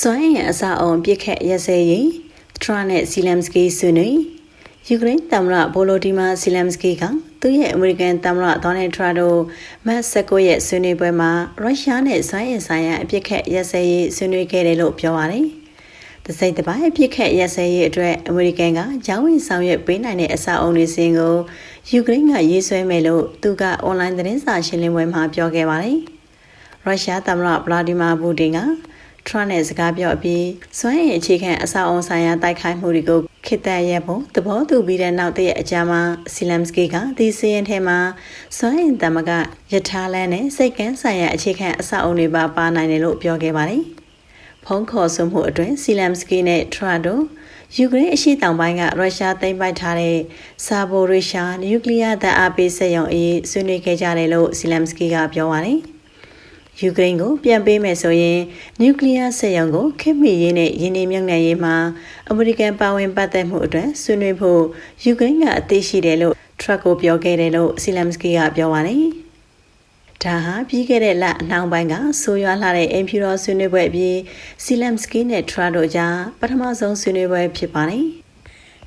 စွမ်းအင်အစအုံပြစ်ခတ်ရက်စဲရေးထရနဲ့ဇီလမ်စကီဆွေးနွေးယူကရိန်းသမ္မတဗိုလိုဒီမာဇီလမ်စကီကသူ့ရဲ့အမေရိကန်သမ္မတဒေါ်နယ်ထရတို့မတ်စကိုရဲ့ဆွေးနွေးပွဲမှာရုရှားနဲ့စွမ်းအင်ဆိုင်ရာအပြစ်ခတ်ရက်စဲရေးဆွေးနွေးခဲ့တယ်လို့ပြောပါတယ်။တစိမ့်တစ်ပိုင်းအပြစ်ခတ်ရက်စဲရေးအတွက်အမေရိကန်ကဂျောင်းဝင်ဆောင်ရွက်ပေးနိုင်တဲ့အစအုံတွေစင်ကိုယူကရိန်းကရေးဆွဲမယ်လို့သူကအွန်လိုင်းသတင်းစာရှင်းလင်းပွဲမှာပြောခဲ့ပါတယ်။ရုရှားသမ္မတဗလာဒီမာပူတင်က ထရန့်နဲ့စကားပြောအပြီးစွမ်းရည်အခြေခံအဆောက်အုံဆိုင်ရာတိုက်ခိုက်မှုတွေကိုခေတ္တရဲ့ပုံသဘောတူပြီးတဲ့နောက်တည့်အကြမှာစီလမ်စကီကဒီစီရင်ထဲမှာစွမ်းရည်တမကယထာလန်းနဲ့စိတ်ကန်းဆိုင်ရာအခြေခံအဆောက်အုံတွေပါပါနိုင်တယ်လို့ပြောခဲ့ပါတယ်။ဖုံးခေါ်ဆိုမှုအတွင်းစီလမ်စကီနဲ့ထရတို့ယူကရိန်းအရှိတောင်ပိုင်းကရုရှားသိမ်းပိုက်ထားတဲ့ဆာဘိုရီရှာနျူကလ িয়ার တပ်အားပေးစက်ရုံအရေးဆွေးနွေးခဲ့ကြတယ်လို့စီလမ်စကီကပြောပါတယ်။ ယူကရိန်းကိုပြန်ပေးမယ်ဆိုရင်နျူကလ িয়ার စက်ရုံကိုခေတ်မီရေးနဲ့ယင်းနေမြုပ်နှံရေးမှာအမေရိကန်ပါဝင်ပတ်သက်မှုအတွက်ဆွေးနွေးဖို့ယူကရိန်းကအသိရှိတယ်လို့ထရက်ကိုပြောခဲ့တယ်လို့စီလမ်စကီကပြောပါတယ်။ဒါဟာပြီးခဲ့တဲ့လအနှောင်းပိုင်းကဆိုရွာလာတဲ့အင်ဖြူတော်ဆွေးနွေးပွဲအပြီးစီလမ်စကီနဲ့ထရာတို့ကြားပထမဆုံးဆွေးနွေးပွဲဖြစ်ပါတယ်။